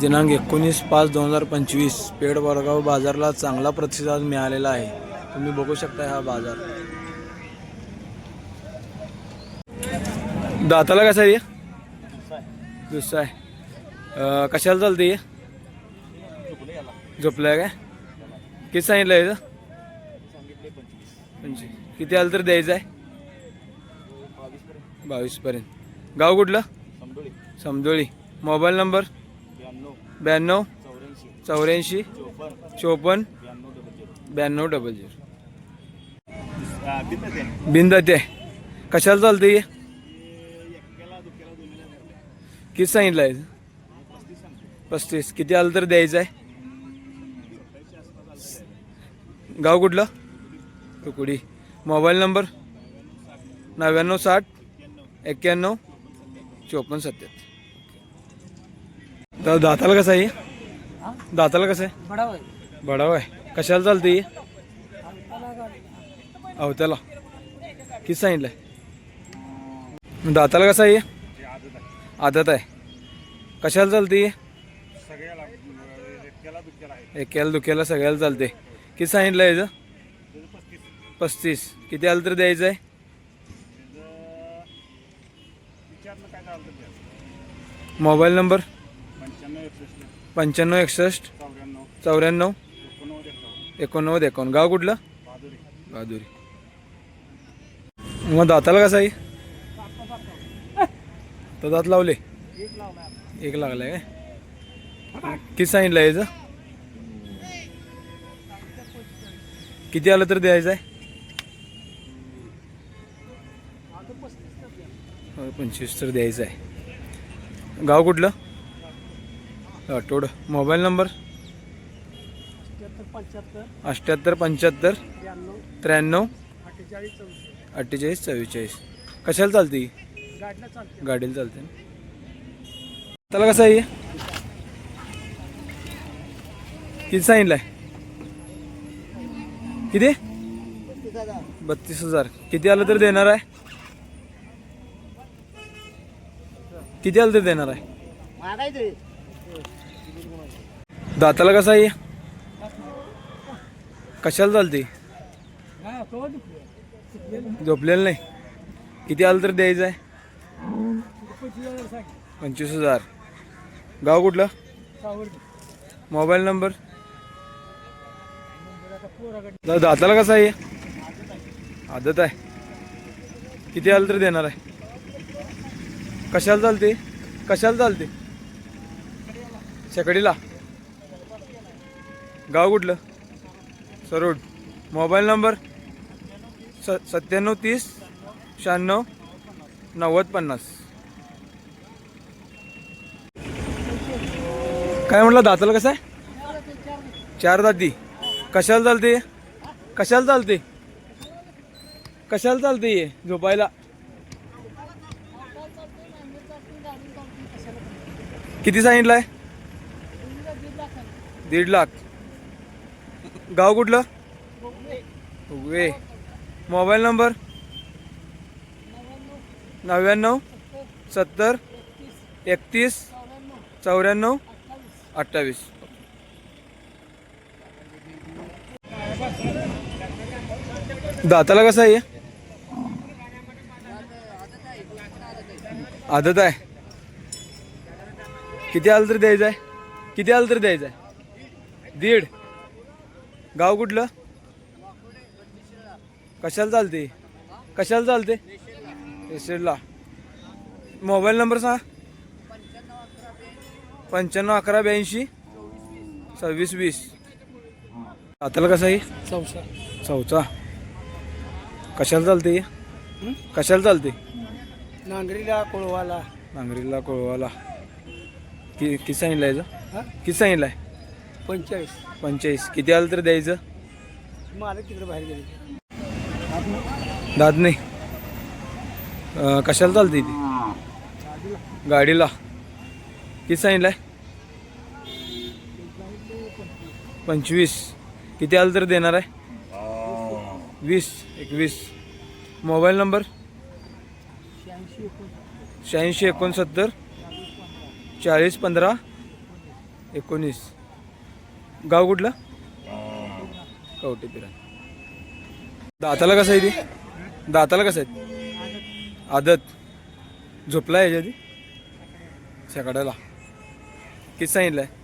दिनांक एकोणीस पाच दोन हजार पंचवीस पेड वडगाव बाजारला चांगला प्रतिसाद मिळालेला आहे. तुम्ही बघू शकता हा बाजार. दाताला कसा आहे? दुसरा आहे. कशाला चालते हे? झोपलाय काय? किती सांगितलं याचं पंचवीस. किती आलं तर द्यायचं आहे? बावीस पर्यंत गाव कुठलं? समदोळी. Mobile number? ब्याण्णव चौऱ्याऐंशी. चोपन्न ब्याण्णव डबल झिरो बिंदाते. आहे कशाला चालतं हे? किती सांगितलं आहे पस्तीस. किती आलं तर द्यायचं आहे? गाव कुठलं? कुकुडी. Mobile number? नव्याण्णव साठ एक्क्याण्णव चोपन्न सत्याहत्तर तर दाताला कसं आहे? दाताला कसं आहे? बडाव आहे. कशाला चालते ही अवत्याला किती सांगितलं दाताला कसं आहे? आदत आहे. कशाला चालते एकेला दुखेला सगळ्याला चालते किती सांगितलं याचं? पस्तीस. किती आलं तर द्यायचं आहे? Mobile number? पंच्याण्णव एकसष्ट चौऱ्याण्णव एकोणनव्वद एकावन्न. गाव कुठलं? बहादुरी. मग दाताला कसं आहे? तर दात लावले? एक लागलाय काय? किती सांगितलं याचं? किती आलं तर द्यायचं आहे? पंचवीस तर द्यायचं आहे. गाव कुठलं? Athwad mobile number? अठ्ठ्याहत्तर पंच्याहत्तर. त्र्याण्णव. अठ्ठेचाळीस चव्वेचाळीस कशाला चालते? ही? गाडीला चालते त्याला कसं आहे? हे? किती सांगितलं आहे किती? बत्तीस हजार. किती आलं तर देणार आहे? किती आलं तर देणार आहे? दाताला कसा आहे? कशाला चालते? झोपलेलं नाही. किती आलं तर द्यायचं आहे? पंचवीस हजार. गाव कुठलं? Mobile number? दाताला कसा आहे? आदत आहे. किती आलं तर देणार आहे? कशाला चालते? कशाला चालते? शेकडीला. गाव कुठलं? सरोड मोबाईल नंबर स सत्त्याण्णव तीस शहाण्णव नव्वद पन्नास. काय म्हटलं? दाताला कसं आहे? चार दाती. कशाला चालते? कशाला चालते? कशाला चालते हे? झोपायला. किती सांगितलं आहे दीड लाख. गाव कुठलं? वे मोबाईल नंबर? नव्याण्णव सत्तर एकतीस चौऱ्याण्णव अठ्ठावीस. दाताला कसं आहे आदत आहे. किती आलं तर द्यायचं आहे? किती आलं तर द्यायचं आहे? दीड. गाव कुठलं? कशाला चालते? कशाला चालते? एसिडला मोबाईल नंबर सांगा. पंच्याण्णव अकरा ब्याऐंशी. सव्वीस वीस. आताला कसं आहे? चौसा. चौथा कशाला चालते? हे? कशाला चालते? नांगरीला कोळवाला. नांगरीला कोळवाला. कि किती सांगितलं याचं? हा? किती सांगितलं आहे पंचेचाळीस. पंचेचाळीस. किती आलं तर द्यायचं? मालक तिकडे बाहेर गेले. दाद नाही अं, कशाला चालते ती? गाडीला. किती सांगितलं आहे पंचवीस. किती आलं तर देणार आहे? वीस. एकवीस. Mobile number? शहाऐंशी एकोणसत्तर. चाळीस पंधरा. एकोणीस. गाव कुठलं? कवटे पिरा दाताला कसं आहे ती? दाताला कसं आहे? आदत. झोपला आहे याच्या आधी सकाळला किती सांगितलं आहे